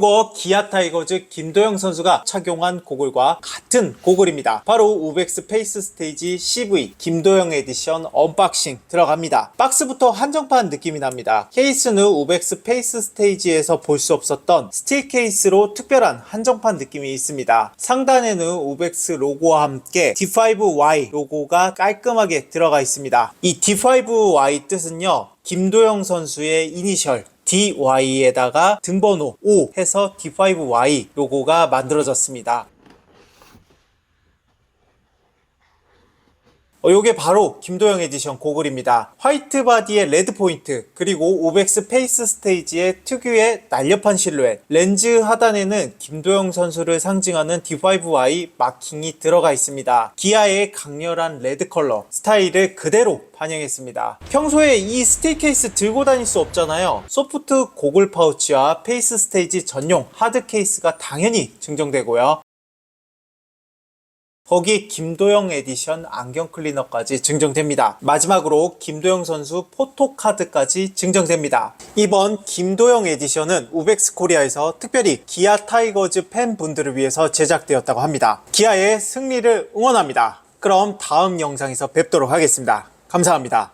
이거 기아 타이거즈 김도영 선수가 착용한 고글과 같은 고글입니다. 바로 우벡스 페이스 스테이지 CV 김도영 에디션 언박싱 들어갑니다. 박스부터 한정판 느낌이 납니다. 케이스는 우벡스 페이스 스테이지에서 볼 수 없었던 스틸 케이스로 특별한 한정판 느낌이 있습니다. 상단에는 우벡스 로고와 함께 D5Y 로고가 깔끔하게 들어가 있습니다. 이 D5Y 뜻은요. 김도영 선수의 이니셜 DY에다가 등번호 5 해서 D5Y 로고가 만들어졌습니다. 어, 요게 바로 김도영 에디션 고글입니다. 화이트 바디의 레드 포인트, 그리고 오벡스 페이스 스테이지의 특유의 날렵한 실루엣, 렌즈 하단에는 김도영 선수를 상징하는 D5Y 마킹이 들어가 있습니다. 기아의 강렬한 레드 컬러, 스타일을 그대로 반영했습니다. 평소에 이 스틸 케이스 들고 다닐 수 없잖아요. 소프트 고글 파우치와 페이스 스테이지 전용 하드 케이스가 당연히 증정되고요. 거기 김도영 에디션 안경 클리너까지 증정됩니다. 마지막으로 김도영 선수 포토카드까지 증정됩니다. 이번 김도영 에디션은 우벡스 코리아에서 특별히 기아 타이거즈 팬분들을 위해서 제작되었다고 합니다. 기아의 승리를 응원합니다. 그럼 다음 영상에서 뵙도록 하겠습니다. 감사합니다.